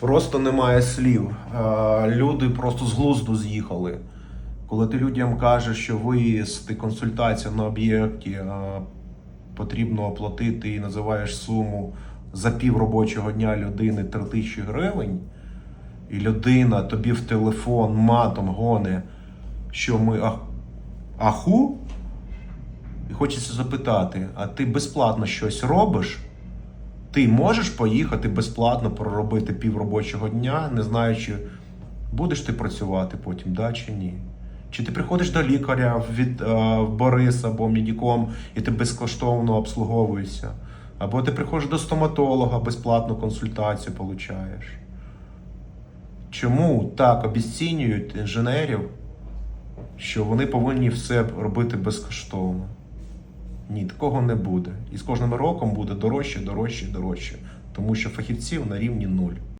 Просто немає слів. Е, Люди просто з глузду з'їхали. Коли ти людям кажеш, що виїзд консультація на об'єкті е, потрібно оплатити і називаєш суму за пів робочого дня людини 3 тисячі гривень, і людина тобі в телефон матом гоне, що ми ах- аху, і хочеться запитати: а ти безплатно щось робиш? Ти можеш поїхати безплатно проробити пів робочого дня, не знаючи, будеш ти працювати потім, да чи ні? Чи ти приходиш до лікаря від е, Борис або Медіком і ти безкоштовно обслуговуєшся? Або ти приходиш до стоматолога, безплатну консультацію получаєш? Чому так обіцінюють інженерів, що вони повинні все робити безкоштовно? Ні, такого не буде. І з кожним роком буде дорожче, дорожче, дорожче. Тому що фахівців на рівні нуль.